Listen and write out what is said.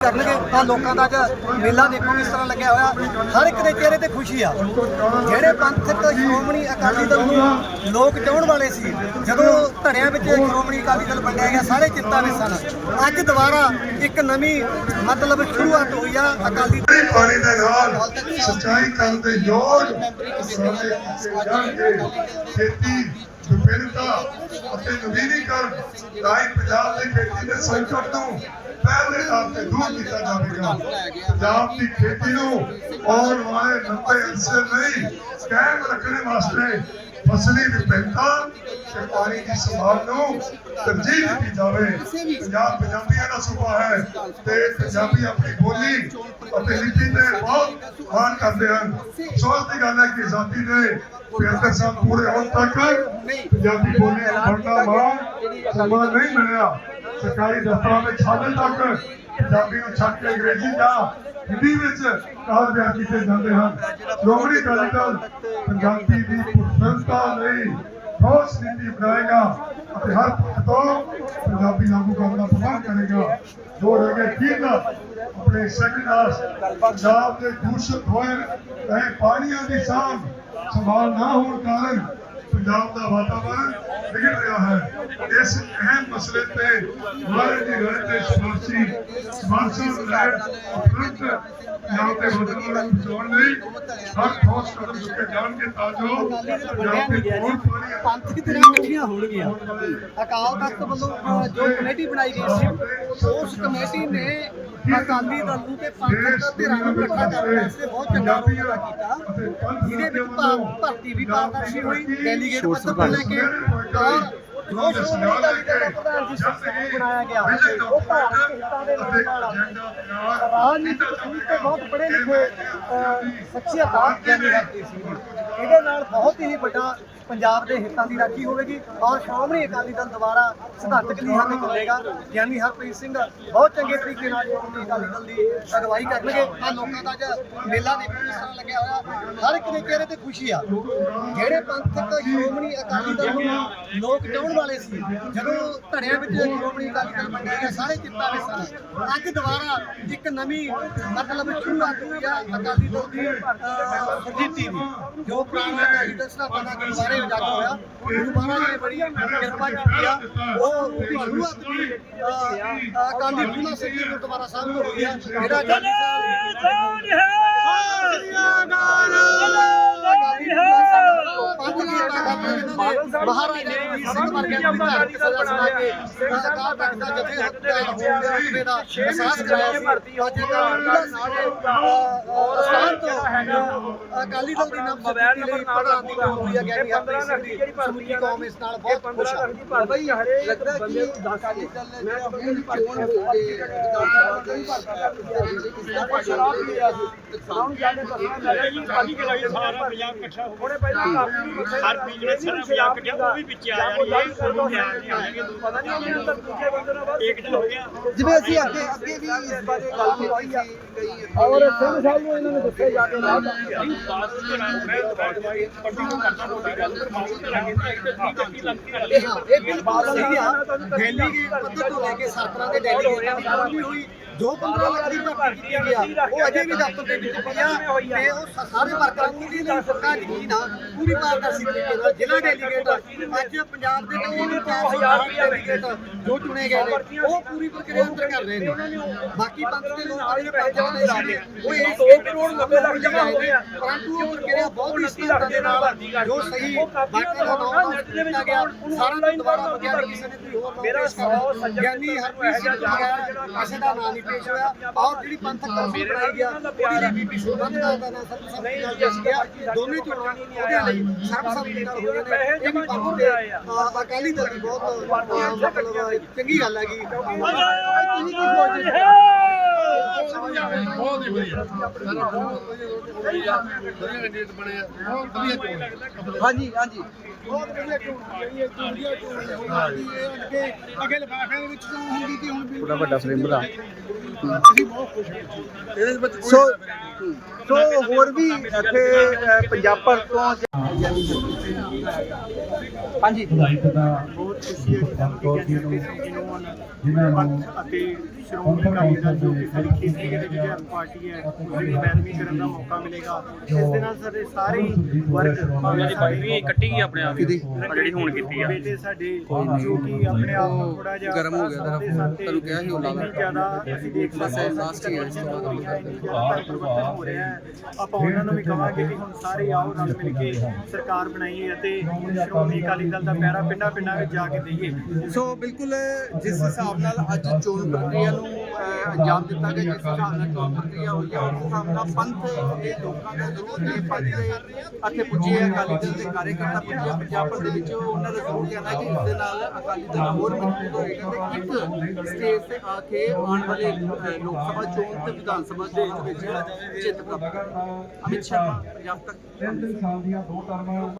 ਕਰਨਗੇ, ਤਾਂ ਲੋਕਾਂ ਦਾ ਅੱਜ ਮੇਲਾ ਦੇਖੋ ਕਿਸ ਤਰ੍ਹਾਂ ਲੱਗਿਆ ਹੋਇਆ। ਹਰ ਇੱਕ ਦੇ ਚਿਹਰੇ ਤੇ ਖੁਸ਼ੀ ਆ। ਜਿਹੜੇ ਪੰਥਕ ਸ਼੍ਰੋਮਣੀ ਅਕਾਲੀ ਦਲ ਨੂੰ ਲੋਕ ਚਾਹਣ ਵਾਲੇ ਸੀ, ਜਦੋਂ ਧੜਿਆਂ ਵਿੱਚ ਸ਼੍ਰੋਮਣੀ ਅਕਾਲੀ ਦਲ ਵੰਡਿਆ ਗਿਆ, ਸਾਰੇ ਚਿੰਤਾ ਵਿੱਚ ਸਨ। ਅੱਜ ਦੁਬਾਰਾ ਇੱਕ ਨਵੀਂ ਮਤਲਬ ਸ਼ੁਰੂਆਤ ਹੋਈ ਆ ਅਕਾਲੀ ਦਲ ਪਾਣੀ ਦੇ ਨਾਲ ਸੱਚਾਈ ਕਰਨ ਦੇ ਯੋਗ ਖੇਤੀ ਵਿਭਿੰਨਤਾ ਅਤੇ ਨਵੀਨੀਕਰਨ ਰਾਈ ਪੰਜਾਬ ਦੇ ਖੇਤੀ ਦੇ ਸੰਕਟ ਨੂੰ ਪਹਿਲੇ ਆਪ ਤੇ ਦੂਰ ਕੀਤਾ ਜਾਵੇਗਾ। ਪੰਜਾਬ ਦੀ ਖੇਤੀ ਨੂੰ ਆਉਣ ਵਾਲੇ 90 ਅਰਸੇ ਲਈ ਕਾਇਮ ਰੱਖਣ ਵਾਸਤੇ ਫਸਲੀ ਵਿਭਿੰਨਤਾ ਤੇ ਪਾਣੀ ਦੀ ਸੰਭਾਲ ਨੂੰ ਤਰਜੀਹ ਦਿੱਤੀ ਜਾਵੇ। ਪੰਜਾਬ ਪੰਜਾਬੀਆਂ ਦਾ ਸੂਬਾ ਹੈ ਤੇ ਪੰਜਾਬੀ ਆਪਣੀ ਬੋਲੀ ਅਤੇ ਲਿਪੀ ਤੇ ਬਹੁਤ ਮਾਣ ਕਰਦੇ ਹਨ। ਅਫਸੋਸ ਦੀ ਗੱਲ ਹੈ ਕਿ ਆਜ਼ਾਦੀ ਦੇ 75 ਸਾਲ ਪੂਰੇ ਹੋਣ ਤੱਕ ਪੰਜਾਬੀ ਬੋਲੀ ਨੂੰ ਬਣਨਾ ਮਾਣ ਸਮਾਂ ਨਹੀਂ ਮਿਲਿਆ। ਸਰਕਾਰੀ ਦਫ਼ਤਰਾਂ ਵਿੱਚ ਹਾਲੇ ਤੱਕ ਪੰਜਾਬੀ ਨੂੰ ਛੱਡ ਕੇ ਅੰਗਰੇਜ਼ੀ ਦਾ ਹਿੰਦੀ ਵਿੱਚ ਕਾਲ ਬਿਆਨ ਕੀਤੇ ਜਾਂਦੇ ਹਨ। ਸ਼੍ਰੋਮਣੀ ਅਕਾਲੀ ਦਲ ਪੰਜਾਬੀ ਦੀ ਪੁਰਸਤਾ ਲਈ ਠੋਸ ਨੀਤੀ ਬਣਾਏਗਾ ਅਤੇ ਹਰ ਪੱਖ ਤੋਂ ਪੰਜਾਬੀ ਲਾਗੂ ਕਰਨ ਦਾ ਪ੍ਰਬੰਧ ਕਰੇਗਾ ਜੋ ਰਹਿ ਠੀਕ ਆਪਣੇ ਸੈਕਟਰਾਸ ਪੰਜਾਬ ਦੇ ਦੂਸ਼ਿਤ ਹੋਏ ਰਹੇ ਪਾਣੀਆਂ ਦੀ ਸਾਂਭ ਸੰਭਾਲ ਨਾ ਹੋਣ ਕਾਰਨ ਪੰਜਾਬ ਦਾ ਵਾਤਾਵਰਣ ਵਿਗੜ ਰਿਹਾ ਹੈ ਇਸ ਅਹਿਮ ਮਸਲੇ ਤੇ ਮਾਰੇ ਦੀ ਰਾਏ ਤੇ ਸਪਾਰਸ਼ੀ ਸਪਾਰਸ਼ਲ ਲੈਡ ਤੁਰੰਤ ਪੰਜਾਬ ਦੇ ਵਾਤਾਵਰਣ ਨੂੰ ਬਚਾਉਣ ਲਈ ਹਰ ਠੋਸ ਕਦਮ ਚੁੱਕੇ ਜਾਣਗੇ ਤਾਂ ਜੋ ਪੰਜਾਬ ਦੇ ਹੋਰ ਪਾਣੀ ਪੰਥ ਦੀ ਤਰ੍ਹਾਂ ਇਕੱਠੀਆਂ ਹੋਣਗੀਆਂ। ਅਕਾਲ ਤਖਤ ਵੱਲੋਂ ਜੋ ਕਮੇਟੀ ਬਣਾਈ ਗਈ ਸੀ ਉਸ ਕਮੇਟੀ ਨੇ ਅਕਾਲੀ ਦਲ ਨੂੰ ਤੇ ਪੰਥਕ ਧਿਰਾਂ ਨੂੰ ਇਕੱਠਾ ਕਰਨ ਵਾਸਤੇ ਬਹੁਤ ਚੰਗਾ ਰੋਲ ਕੀਤਾ। ਜਿਹਦੇ ਵਿੱਚ ਭਰਤੀ ਵੀ ਪਾਰਦਰਸ਼ੀ ਹੋਈ ਡੈਲੀਗੇਟ ਪੱਧਰ ਤੋਂ ਲੈ ਕੇ ਤਾਂ ਜੋ ਸ਼੍ਰੋਮਣੀ ਅਕਾਲੀ ਦਲ ਦਾ ਪ੍ਰਧਾਨ ਜੀ ਸਮੂਹ ਬਣਾਇਆ ਗਿਆ। ਉਹ ਭਾਰਤ ਹਿੱਤਾਂ ਦੇ ਨਾਲ ਨਾਲ ਰਾਜਨੀਤਿਕ ਤੌਰ ਤੇ ਬਹੁਤ ਪੜ੍ਹੇ ਲਿਖੇ ਸ਼ਖਸੀਅਤ ਆ ਗਿਆਨੀ ਹਰਪ੍ਰੀਤ ਸਿੰਘ ਜੀ ਇਹਦੇ ਨਾਲ ਬਹੁਤ ਹੀ ਵੱਡਾ ਪੰਜਾਬ ਦੇ ਹਿੱਤਾਂ ਦੀ ਰਾਖੀ ਹੋਵੇਗੀ ਔਰ ਸ਼੍ਰੋਮਣੀ ਅਕਾਲੀ ਦਲ ਦੁਬਾਰਾ ਸਿਧਾਂਤਕ ਲੀਹਾਂ ਤੇ ਚੱਲੇਗਾ। ਗਿਆਨੀ ਹਰਪ੍ਰੀਤ ਸਿੰਘ ਬਹੁਤ ਚੰਗੇ ਤਰੀਕੇ ਨਾਲ ਸ਼੍ਰੋਮਣੀ ਅਕਾਲੀ ਦਲ ਦੀ ਅਗਵਾਈ ਕਰਨਗੇ। ਆ ਲੋਕਾਂ ਦਾ ਅੱਜ ਮੇਲਾ ਦੇਖੋ ਕਿਸ ਤਰ੍ਹਾਂ ਲੱਗਿਆ ਹੋਇਆ। ਹਰ ਇੱਕ ਦੇ ਚਿਹਰੇ ਤੇ ਖੁਸ਼ੀ ਆ। ਜਿਹੜੇ ਪੰਥਕ ਸ਼੍ਰੋਮਣੀ ਅਕਾਲੀ ਦਲ ਨੂੰ ਲੋਕ ਚਾਹਣ ਵਾਲੇ ਸੀ, ਜਦੋਂ ਧੜਿਆਂ ਵਿੱਚ ਸ਼੍ਰੋਮਣੀ ਅਕਾਲੀ ਦਲ ਵੰਡਿਆ ਗਿਆ ਸਾਰੇ ਚਿੰਤਾ ਵਿੱਚ ਸਨ ਅੱਜ ਦੁਬਾਰਾ ਇੱਕ ਨਵੀਂ ਮਤਲਬ ਸ਼ੁਰੂਆਤ ਹੋਈ ਆ ਅਕਾਲੀ ਦਲ ਦੀ ਸਰਜੀਤੀ ਦੀ ਜੋ ਪੁਰਾਣਾ ਅਕਾਲੀ ਦਲ ਸਥਾਪਨਾ ਦਾ ਤੇ ਜੱਗ ਹੋਇਆ ਗੁਰੂ ਮਹਾਰਾਜ ਨੇ ਬੜੀ ਕਿਰਪਾ ਕੀਤੀ ਆ ਉਹ ਦੀ ਸ਼ੁਰੂਆਤ ਵੀ ਕਾਂਦੀ ਪੂਨਾ ਸਿੰਘ ਜੀ ਗੁਰਦੁਆਰਾ ਸਾਹਿਬ ਤੋਂ ਹੋਈ ਆ ਜਿਹੜਾ ਜੱਗ ਸਾਹਿਬ ਮਹਾਰਾਜ ਨੇ ਵੀ ਸਿੰਘ ਵਰਗੇ ਅਧਿਕਾਰ ਦੀ ਸਜ਼ਾ ਸੁਣਾ ਕੇ ਸਰਕਾਰ ਤੱਕ ਦਾ ਜਥੇ ਹੱਕ ਹੋਣ ਦੇ ਰੁਤਬੇ ਦਾ ਅਹਿਸਾਸ ਕਰਾਇਆ ਸੀ ਅੱਜ ਦਾ ਨਾਲ ਅਸਥਾਨ ਤੋਂ ਅਕਾਲੀ ਦਲ ਦੀ ਨਾਮ ਬਵੈਰ ਨੰਬਰ ਨਾਲ ਦੀ ਹੋਈ ਆ ਗਿਆ 15 ਲੱਖ ਦੀ ਜਿਹੜੀ ਭਰਤੀ ਆ ਕੌਮ ਇਸ ਨਾਲ ਬਹੁਤ ਖੁਸ਼ ਆ ਬਈ ਹਰੇਕ ਬੰਦੇ ਨੂੰ 10 ਸਾਲ ਚੱਲਣੇ ਮੈਂ ਆਪਣੀ ਚੋਣ ਹੋ ਕੇ ਸ਼ਰਾਬ ਪੀ ਰਿਹਾ ਸੀ ਸਾਨੂੰ ਜਾਣੇ ਪਤਾ ਨਹੀਂ ਸਾਡੀ ਕਲਾਈ ਸਾਰਾ ਪੰਜਾਬ ਇਕੱਠਾ ਹੋ ਹੁਣੇ ਪਹਿਲਾਂ ਕਾਫੀ ਨਹੀਂ ਮੱਥੇ ਹਰ ਪੀ ਜਿਹੜੇ ਸਾਰਾ ਪੰਜਾਬ ਇਕੱਠਾ ਉਹ ਵੀ ਵਿੱਚ ਆ ਜਾਣਗੇ ਇਹ ਸਾਨੂੰ ਧਿਆਨ ਨਹੀਂ ਆਣਗੇ ਪਤਾ ਨਹੀਂ ਉਹਨੇ ਅੰਦਰ ਦੂਜੇ ਬੰਦੇ ਨਾਲ ਬਾਅਦ ਇੱਕ ਹੋ ਗਿਆ ਜਿਵੇਂ ਅਸੀਂ ਅੱਗੇ ਅੱਗੇ ਵੀ ਇਸ ਬਾਰੇ ਗੱਲ ਕੀਤੀ ਸੀ ਕਈ ਔਰ ਸਿੰਘ ਸਾਹਿਬ ਨੂੰ ਇਹਨਾਂ ਨੇ ਦੱਸਿਆ ਜਾ ਕੇ ਨਾਲ ਬਾਤ ਕਰਾਂ ਮੈਂ ਤੁਹਾਡੇ ਨਾਲ ਪੱਟੀ ਨੂੰ ਕਰਦਾ ਤੁਹਾਡੀ ਗੱਲ ਪਰ ਮਾਊਂ ਇਹ ਹਾਂ ਇਹ ਬਿਲਕੁਲ ਸਹੀ ਆ। ਡੈਲੀਗੇਟ ਪੱਧਰ ਤੋਂ ਲੈ ਕੇ ਸਰਕਾਰਾਂ ਦੇ ਡੈਲੀਗੇਟਾਂ ਦੀ ਚੋਣ ਹੋਈ। ਜੋ 15 ਲੱਖ ਦੀ ਭਰਤੀ ਕੀਤੀ ਗਿਆ ਉਹ ਅਜੇ ਵੀ ਦਫ਼ਤਰ ਦੇ ਵਿੱਚ ਪਿਆ ਤੇ ਉਹ ਸਾਰੇ ਵਰਕਰਾਂ ਨੂੰ ਵੀ ਨਹੀਂ ਪੱਕਾ ਯਕੀਨ ਆ, ਪੂਰੀ ਪਾਰਦਰਸ਼ੀ ਤਰੀਕੇ ਨਾਲ ਜ਼ਿਲ੍ਹਾ ਡੈਲੀਗੇਟ ਅੱਜ ਪੰਜਾਬ ਦੇ ਟੋਨ 4000 ਡੈਲੀਗੇਟ ਜੋ ਚੁਣੇ ਗਏ ਨੇ। ਉਹ ਪੂਰੀ ਪ੍ਰਕਿਰਿਆ ਅੰਦਰ ਕਰ ਰਹੇ ਨੇ। ਬਾਕੀ ਪੰਥ ਦੇ ਲੋਕ ਜਿਹੜੇ ਪੰਜਾਬ ਦੇ ਰਾਜੇ ਉਹ ਇਸ 2 ਕਰੋੜ 90 ਲੱਖ ਜਮਾ ਹੋ ਗਿਆ ਪਰੰਤੂ ਉਹ ਪ੍ਰਕਿਰਿਆ ਬਹੁਤ ਹੀ ਸਤਰਤਾ ਦੇ ਨਾਲ ਜੋ ਸਹੀ ਬਾਕੀ ਦਾ ਨਾਮ ਦਿੱਤਾ ਗਿਆ। ਸਾਰਾ ਦੁਬਾਰਾ ਬਗਿਆ ਕਿਸੇ ਨੇ ਕੋਈ ਹੋਰ ਮੇਰਾ 100 ਗਿਆਨੀ ਹਰਪ੍ਰੀਤ ਸਿੰਘ ਜਿਹੜਾ ਕਿਸੇ ਦਾ ਨਾਂ ਨਹੀਂ ਪੇਸ਼ ਹੋਇਆ। ਔਰ ਜਿਹੜੀ ਪੰਥਕ ਕੌਂਸਲ ਬਣਾਈ ਗਿਆ ਉਹਦੀ ਲਈ ਬੀਬੀ ਸੁਬੰਧ ਦਾ ਦਾ ਨਾਂ ਸਰਬਸੰਮਤੀ ਨਾਲ ਜਿੱਤ ਗਿਆ। ਦੋਨੇ ਚੋਣਾਂ ਉਹਦੇ ਲਈ ਸਰਬਸੰਮਤੀ ਨਾਲ ਹੋਈਆਂ ਨੇ। ਇਹ ਵੀ ਪੰਥ ਦੇ ਅ, ਅਕਾਲੀ ਦਲ ਦੀ ਬਹੁਤ ਚੰਗੀ ਗੱਲ ਹੈਗੀ ਤੁਸੀਂ ਕੀ ਸੋਚਦੇ ਹੋ? ਬਹੁਤ ਹੀ ਵਧੀਆ। ਸਾਰਾ ਬਹੁਤ ਵਧੀਆ ਵਧੀਆ ਕੈਂਡੀਡੇਟ ਬਣੇ ਆ। ਬਹੁਤ ਵਧੀਆ ਚੋਣ ਹਾਂਜੀ ਹਾਂਜੀ। ਬਹੁਤ ਵਧੀਆ ਇਹ ਅੱਗੇ ਅੱਗੇ ਲਿਫਾਫਿਆਂ ਦੇ ਵਿੱਚ ਹੁੰਦੀ ਸੀ ਹੁਣ ਵੱਡਾ ਫਰੇਮ ਬਣਾ। ਅਸੀਂ ਬਹੁਤ ਖੁਸ਼ ਹਾਂ ਇਹਦੇ ਵਿੱਚ ਸੋ ਸੋ ਹੋਰ ਵੀ ਇੱਥੇ ਅ, ਪੰਜਾਬ ਭਰ ਤੋਂ ਹਾਂਜੀ। ਦਾ ਬਹੁਤ ਖੁਸ਼ੀ ਹੈ ਜੀ। ਨੂੰ ਜਿਹਨੂੰ ਪੰਥ ਅਤੇ ਸ਼੍ਰੋਮਣੀ ਅਕਾਲੀ ਦਲ ਜੋ ਕਿ ਸਾਡੀ ਖੇਤਰੀ ਦੇ ਵਿਗਿਆਨ ਪਾਰਟੀ ਹੈ ਉਹਦੀ ਬੈਨਵੀ ਕਰਨ ਦਾ ਮੌਕਾ ਮਿਲੇਗਾ। ਇਸ ਦੇ ਨਾਲ ਸਾਡੇ ਸਾਰੇ ਹੀ ਵਰਗ ਉਹਨਾਂ ਦੀ ਬਾਈ ਵੀ ਕੱਟੀ ਗਈ ਆਪਣੇ ਆਪ ਹੀ ਜਿਹੜੀ ਹੁਣ ਕੀਤੀ ਆ। ਬੇਟੇ ਸਾਡੇ ਜੋ ਕਿ ਆਪਣੇ ਆਪ ਨੂੰ ਥੋੜਾ ਜਿਹਾ ਗਰਮ ਹੋ ਗਿਆ ਤੁਹਾਨੂੰ ਕਿਹਾ ਸੀ ਉਹ ਲਾ ਲਾ। ਇੰਨੀ ਜ਼ਿਆਦਾ ਅਸੀਂ ਦੇਖ ਸਕਦੇ ਹਾਂ last ਹੀ ਹੈ, ਪਰਿਵਰਤਨ ਹੋ ਰਿਹਾ ਹੈ ਆਪਾਂ ਉਹਨਾਂ ਨੂੰ ਵੀ ਕਵਾਂਗੇ ਕਿ ਹੁਣ ਸਾਰੇ ਆਓ ਰਲ ਮਿਲ ਕੇ ਸਰਕਾਰ ਬਣਾਈਏ ਅਤੇ ਸ਼੍ਰੋਮਣੀ ਅਕਾਲੀ ਦਲ ਦਾ ਪਹਿਰਾ ਪਿੰਡਾਂ ਪਿੰਡਾਂ ਵਿੱਚ ਜਾ ਕੇ ਦਈਏ। ਸੋ ਬਿਲਕੁਲ ਜਿਸ ਹਿਸਾਬ ਨਾਲ ਅੱਜ ਚੋਣ ਪ੍ਰਕਿਰਿਆ ਅੰਜਾਮ ਦਿੱਤਾ ਗਿਆ ਜਿਸ ਹਿਸਾਬ ਨਾਲ ਚੋਣ ਪ੍ਰਕਿਰਿਆ ਹੋਈ ਹੈ ਉਸ ਹਿਸਾਬ ਨਾਲ ਪੰਥ ਦੇ ਲੋਕਾਂ ਦਾ ਜ਼ਰੂਰ ਇਹ ਪੰਥ ਦੇ ਅਤੇ ਪੁੱਜੇ ਅਕਾਲੀ ਦਲ ਦੇ ਕਾਰਜਕਰਤਾ ਪੁੱਜੇ ਪੰਜਾਬ ਦੇ ਵਿੱਚ ਉਹਨਾਂ ਦਾ ਜ਼ਰੂਰ ਕਹਿਣਾ ਕਿ ਇਸ ਦੇ ਨਾਲ ਅਕਾਲੀ ਦਲ ਹੋਰ ਮਜ਼ਬੂਤ ਹੋਏਗਾ ਤੇ ਇੱਕ ਸਟੇਜ ਤੇ ਆ ਕੇ ਆਉਣ ਵਾਲੇ ਲੋਕ ਸਭਾ ਚੋਣ ਤੇ ਵਿਧਾਨ ਸਭਾ ਚੋਣ ਵਿੱਚ ਜਿੱਤ ਪ੍ਰਾਪਤ ਅਮਿਤ ਸ਼ਰਮਾ, ਪੰਜਾਬ ਤੱਕ। ਸਾਲ ਦੀਆਂ ਦੋ ਟਰਮਾਂ